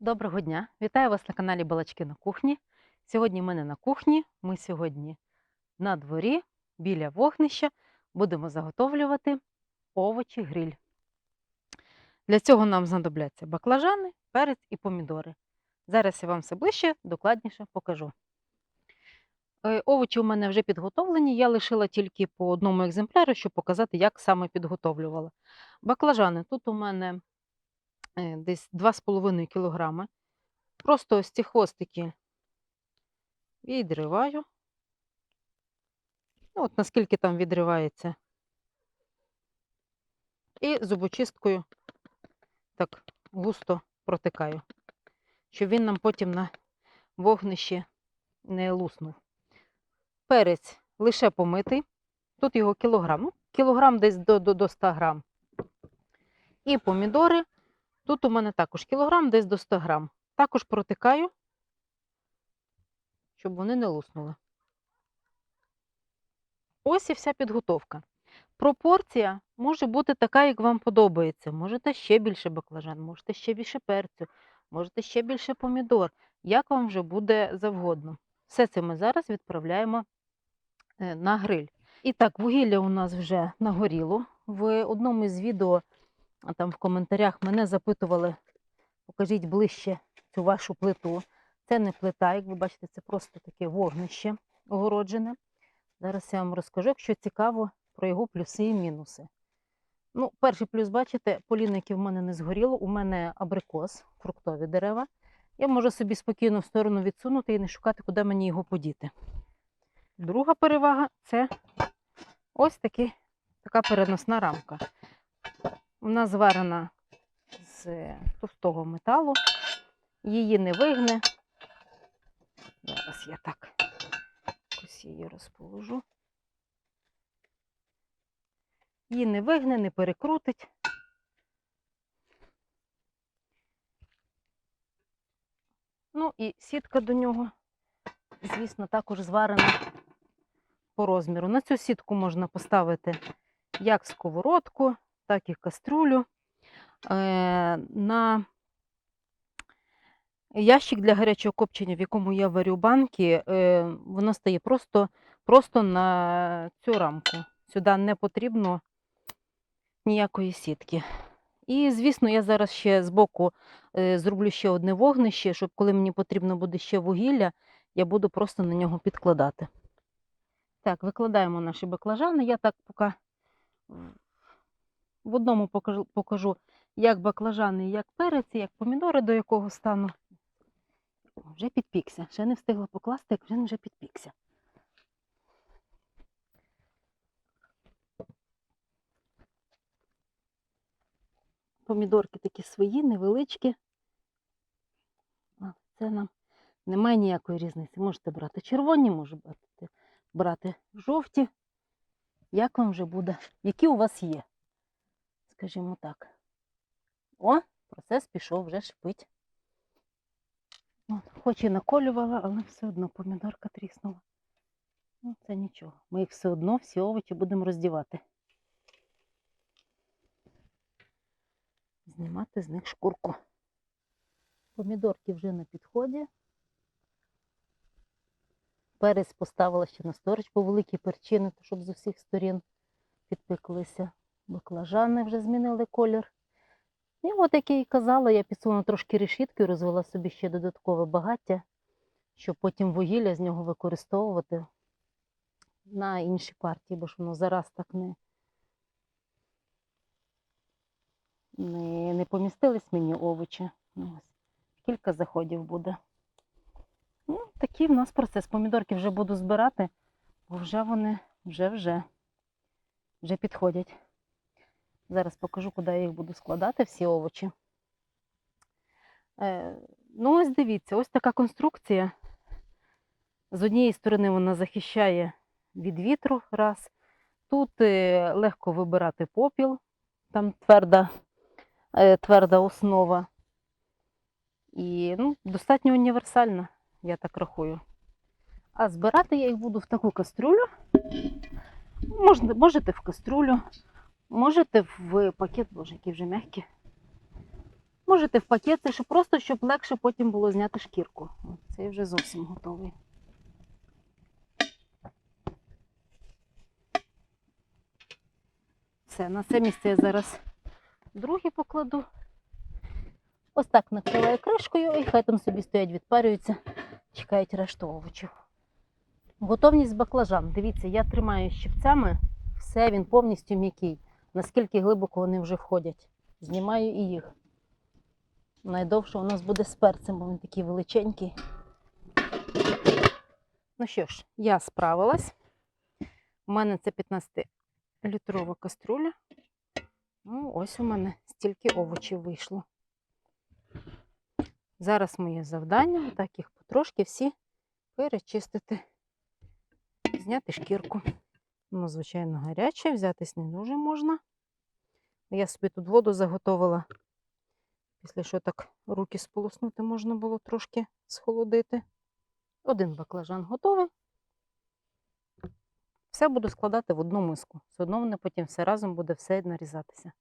Доброго дня! Вітаю вас на каналі Балачки на кухні. Сьогодні ми не на кухні, ми сьогодні на дворі біля вогнища будемо заготовлювати овочі гриль. Для цього нам знадобляться баклажани, перець і помідори. Зараз я вам все ближче, докладніше покажу. Е, Овочі у мене вже підготовлені, я лишила тільки по одному екземпляру, щоб показати, як саме підготовлювала. Баклажани тут у мене десь 2,5 кг. Просто ось ці хвостики відриваю. Ну, от наскільки там відривається. І зубочисткою так густо протикаю, щоб він нам потім на вогнищі не луснув. Перець лише помитий. Тут його кілограм. Ну, кілограм десь до, до, до 100 грам. І помідори. Тут у мене також кілограм, десь до 100 грам. Також протикаю, щоб вони не луснули. Ось і вся підготовка. Пропорція може бути така, як вам подобається. Можете ще більше баклажан, можете ще більше перцю, можете ще більше помідор, як вам вже буде завгодно. Все це ми зараз відправляємо е, на гриль. І так, вугілля у нас вже нагоріло. В одному із відео, а там в коментарях мене запитували, покажіть ближче цю вашу плиту. Це не плита, як ви бачите, це просто таке вогнище огороджене. Зараз я вам розкажу, якщо цікаво, про його плюси і мінуси. Ну, перший плюс, бачите, полінники в мене не згоріло, у мене абрикос, фруктові дерева. Я можу собі спокійно в сторону відсунути і не шукати, куди мені його подіти. Друга перевага це ось таки, така переносна рамка. Вона зварена з товстого металу, її не вигне. Зараз я так ось її розположу. Її не вигне, не перекрутить. Ну і сітка до нього, звісно, також зварена по розміру. На цю сітку можна поставити як сковородку, так і каструлю. Е, на ящик для гарячого копчення, в якому я варю банки, е, воно стає просто, просто на цю рамку. Сюди не потрібно ніякої сітки. І, звісно, я зараз ще збоку е, зроблю ще одне вогнище, щоб коли мені потрібно буде ще вугілля, я буду просто на нього підкладати. Так, викладаємо наші баклажани. Я так поки в одному покажу, покажу як баклажани, як перець, як помідори, до якого стану. Вже підпікся. Ще не встигла покласти, як він вже підпікся. Помідорки такі свої, невеличкі. Це нам немає ніякої різниці. Можете брати червоні, можете брати, жовті. Як вам вже буде? Які у вас є? Скажімо так. О, процес пішов, вже шипить. От, хоч і наколювала, але все одно помідорка тріснула. Ну, це нічого. Ми їх все одно, всі овочі будемо роздівати. Знімати з них шкурку. Помідорки вже на підході. Перець поставила ще на сторочку великі перчини, щоб з усіх сторін підпеклися. Баклажани вже змінили колір. І от, як я і казала, я підсунула трошки решітки, розвела собі ще додаткове багаття, щоб потім вугілля з нього використовувати на інші партії, бо ж воно зараз так не, не, не помістились мені овочі. Ну, ось. Кілька заходів буде. Ну, такий в нас процес. Помідорки вже буду збирати, бо вже вони вже-вже вже підходять. Зараз покажу, куди я їх буду складати, всі овочі. Е, ну, ось дивіться, ось така конструкція. З однієї сторони вона захищає від вітру раз. Тут е, легко вибирати попіл, там тверда, е, тверда основа. І ну, достатньо універсальна, я так рахую. А збирати я їх буду в таку кастрюлю. Можете в кастрюлю, можете в пакет, боже, які вже м'які. Можете в пакет, це ще просто, щоб легше потім було зняти шкірку. Цей вже зовсім готовий. Все, на це місце я зараз другий покладу. Ось так накриваю кришкою і хай там собі стоять, відпарюються, чекають решту овочів. Готовність баклажан. Дивіться, я тримаю щипцями, все він повністю м'який. Наскільки глибоко вони вже входять. Знімаю і їх. Найдовше у нас буде з перцем, бо він такий величенький. Ну що ж, я справилась. У мене це 15-літрова каструля. Ну, ось у мене стільки овочів вийшло. Зараз моє завдання, так їх потрошки всі перечистити, зняти шкірку. Воно, звичайно, гаряче, взятись не дуже можна. Я собі тут воду заготовила. Після що так руки сполоснути можна було трошки схолодити. Один баклажан готовий. Все буду складати в одну миску. Все одно воно потім все разом буде все нарізатися.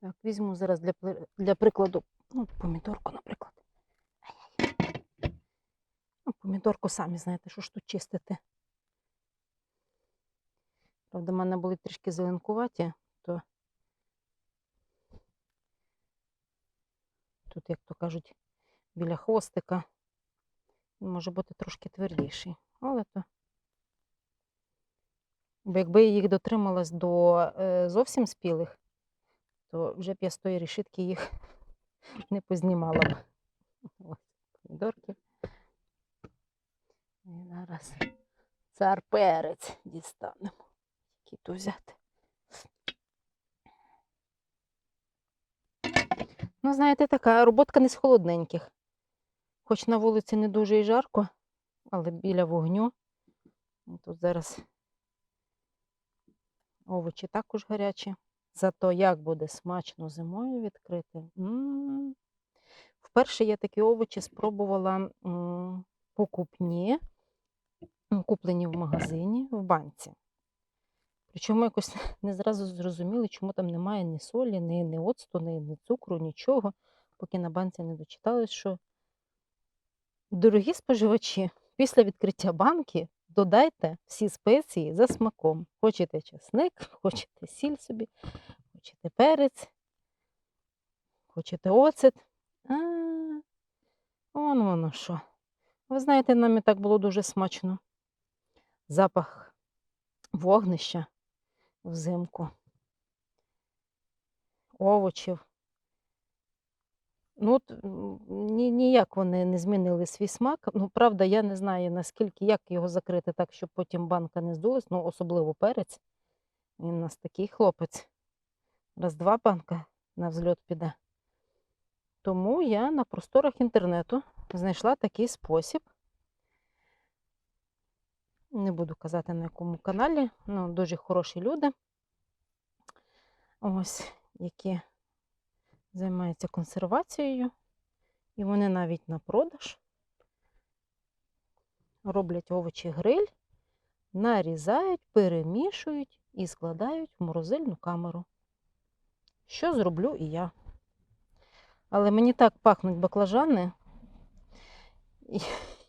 Так, візьму зараз для, для прикладу ну, помідорку, наприклад. Ну, помідорку самі знаєте, що ж тут чистити. Правда, в мене були трішки зеленкуваті, то тут, як то кажуть, біля хвостика він може бути трошки твердіший. Але то. Бо якби я їх дотрималась до е, зовсім спілих, то вже б я з тої решітки їх не познімала б. Ось помідорки. І зараз цар перець дістанемо. Який взяти. Ну, знаєте, така роботка не з холодненьких. Хоч на вулиці не дуже і жарко, але біля вогню. Тут зараз овочі також гарячі. Зато як буде смачно зимою відкрити. М. Вперше я такі овочі спробувала м, покупні, куплені в магазині в банці. Причому якось не зразу зрозуміли, чому там немає ні солі, ні, ні оцту, ні, ні цукру, нічого, поки на банці не дочитали, що дорогі споживачі, після відкриття банки додайте всі спеції за смаком. Хочете чесник, хочете сіль собі, хочете перець, хочете оцет. А, он воно що. Ви знаєте, нам і так було дуже смачно. Запах вогнища взимку, овочів. Ну, от, ні, ніяк вони не змінили свій смак. Ну, правда, я не знаю, наскільки, як його закрити так, щоб потім банка не здулась, ну, особливо перець. Він у нас такий хлопець. Раз-два банка на взльот піде. Тому я на просторах інтернету знайшла такий спосіб. Не буду казати на якому каналі. Ну, дуже хороші люди. Ось, які займаються консервацією. І вони навіть на продаж роблять овочі гриль, нарізають, перемішують і складають в морозильну камеру. Що зроблю і я. Але мені так пахнуть баклажани.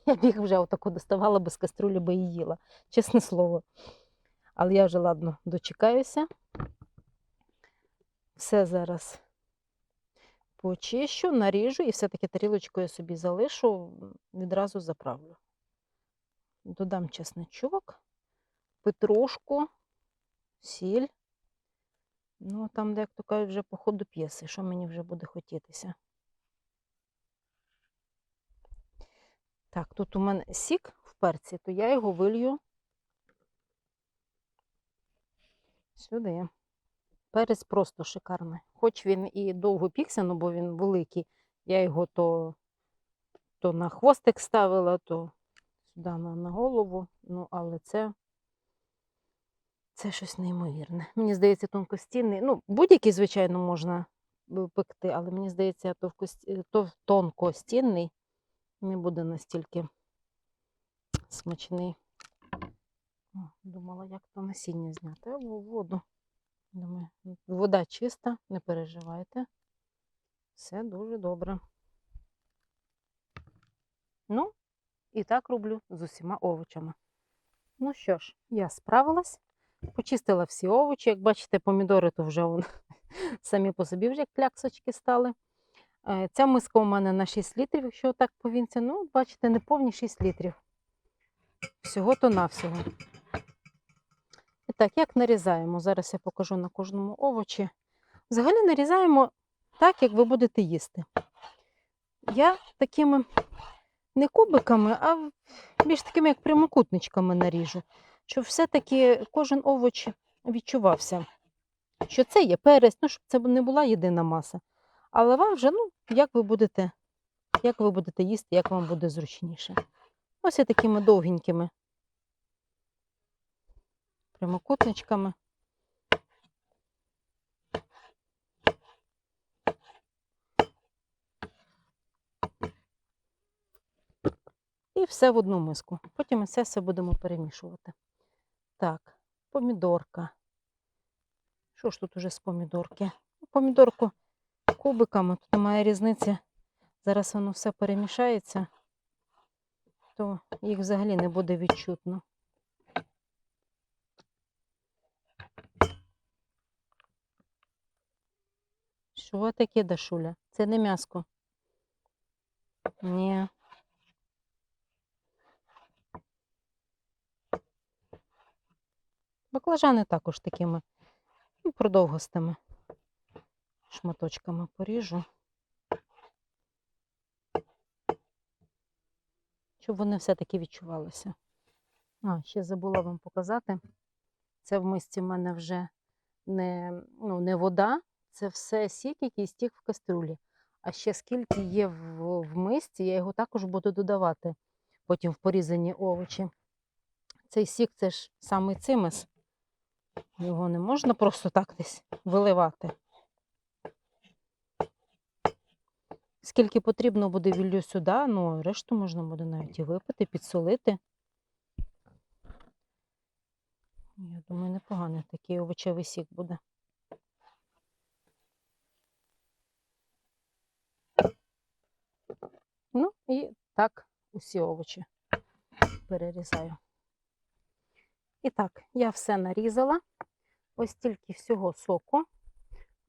Я їх вже отаку доставала без каструлі, бо і їла, чесне слово. Але я вже ладно дочекаюся. Все зараз почищу, наріжу і все-таки тарілочку я собі залишу, відразу заправлю. Додам чесничок, петрушку, сіль. Ну, там, де, як то кажуть, вже по ходу п'єси, що мені вже буде хотітися. Так, тут у мене сік в перці, то я його вилью сюди. Перець просто шикарний. Хоч він і довго пікся, ну бо він великий. Я його то, то на хвостик ставила, то сюди на, на голову. Ну, але це, це щось неймовірне. Мені здається, тонкостінний. Ну, будь-який, звичайно, можна е, пекти, але мені здається, товкості- тонкостінний не буде настільки смачний. Думала, як то насіння зняти. А во- воду. Думаю, вода чиста, не переживайте. Все дуже добре. Ну, і так роблю з усіма овочами. Ну що ж, я справилась, почистила всі овочі. Як бачите, помідори то вже вон, самі по собі вже кляксочки стали. Е, Ця миска у мене на 6 літрів, якщо так повінця. Ну, бачите, не повні 6 літрів. Всього-то навсього. І так, як нарізаємо? Зараз я покажу на кожному овочі. Взагалі нарізаємо так, як ви будете їсти. Я такими не кубиками, а більш такими, як прямокутничками наріжу, щоб все-таки кожен овоч відчувався, що це є перець, ну, щоб це не була єдина маса. Але вам вже, ну, як ви будете, як ви будете їсти, як вам буде зручніше. Ось я такими довгенькими прямокутничками. І все в одну миску. Потім це все будемо перемішувати. Так, помідорка. Що ж тут уже з помідорки? Помідорку кубиками, тут немає різниці. Зараз воно все перемішається, то їх взагалі не буде відчутно. Що таке, Дашуля? Це не м'яско. Ні. Баклажани також такими ну, продовгостими шматочками поріжу. Щоб вони все-таки відчувалися. А, ще забула вам показати. Це в мисці в мене вже не, ну, не вода, це все сік, який стік в каструлі. А ще скільки є в, в мисці, я його також буду додавати потім в порізані овочі. Цей сік це ж самий цимес. Його не можна просто так десь виливати. Скільки потрібно буде віллю сюди, ну решту можна буде навіть і випити, підсолити. Я думаю, непоганий такий овочевий сік буде. Ну і так усі овочі перерізаю. І так, я все нарізала. Ось тільки всього соку.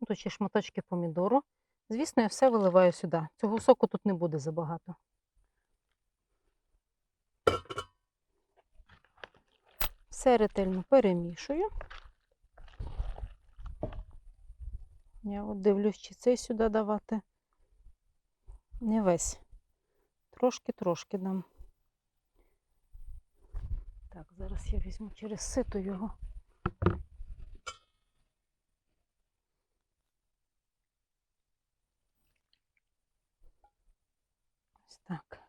Тут ще шматочки помідору. Звісно, я все виливаю сюди. Цього соку тут не буде забагато. Все ретельно перемішую. Я от дивлюсь, чи цей сюди давати. Не весь. Трошки-трошки дам. Так, зараз я візьму через сито його. Ось так.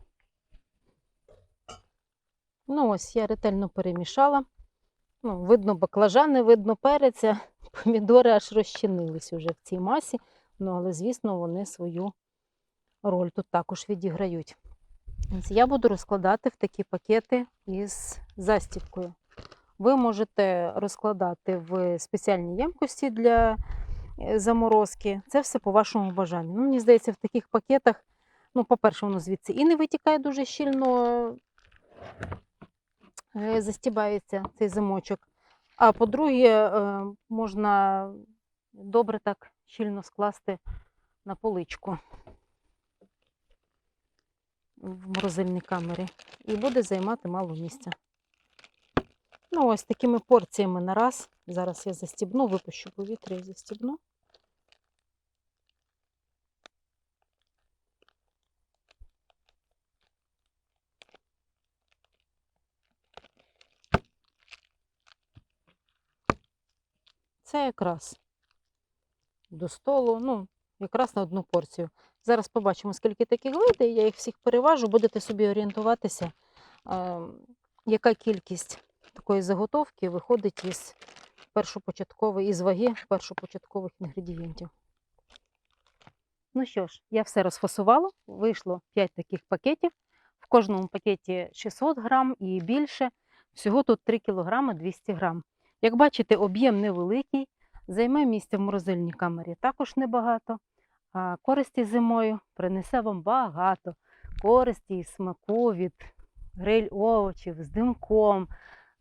Ну, ось я ретельно перемішала. Ну, видно баклажани, видно переця. Помідори аж розчинились уже в цій масі. Ну, але, звісно, вони свою роль тут також відіграють. Я буду розкладати в такі пакети із застібкою. Ви можете розкладати в спеціальній ємкості для е, заморозки. Це все по вашому бажанню. Ну, мені здається, в таких пакетах, ну, по-перше, воно звідси і не витікає дуже щільно, застібається цей замочок. А по-друге, е, можна добре так щільно скласти на поличку в морозильній камері і буде займати мало місця. Ну, ось такими порціями на раз. Зараз я застібну, випущу повітря і застібну. Це якраз до столу, ну, якраз на одну порцію. Зараз побачимо, скільки таких вийде. Я їх всіх переважу, будете собі орієнтуватися, яка кількість такої заготовки виходить із першопочаткової, із ваги першопочаткових інгредієнтів. Ну що ж, я все розфасувала. Вийшло 5 таких пакетів. В кожному пакеті 600 грам і більше. Всього тут 3 кг 200 грам. Як бачите, об'єм невеликий, займе місце в морозильній камері також небагато. а користі зимою принесе вам багато користі і смаку від гриль овочів з димком,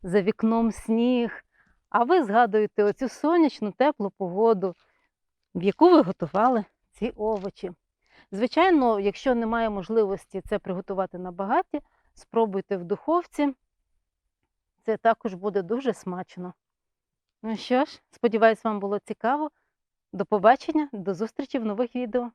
за вікном сніг. А ви згадуєте оцю сонячну теплу погоду, в яку ви готували ці овочі. Звичайно, якщо немає можливості це приготувати на багаті, спробуйте в духовці. Це також буде дуже смачно. Ну що ж, сподіваюсь, вам було цікаво. До побачення, до зустрічі в нових відео.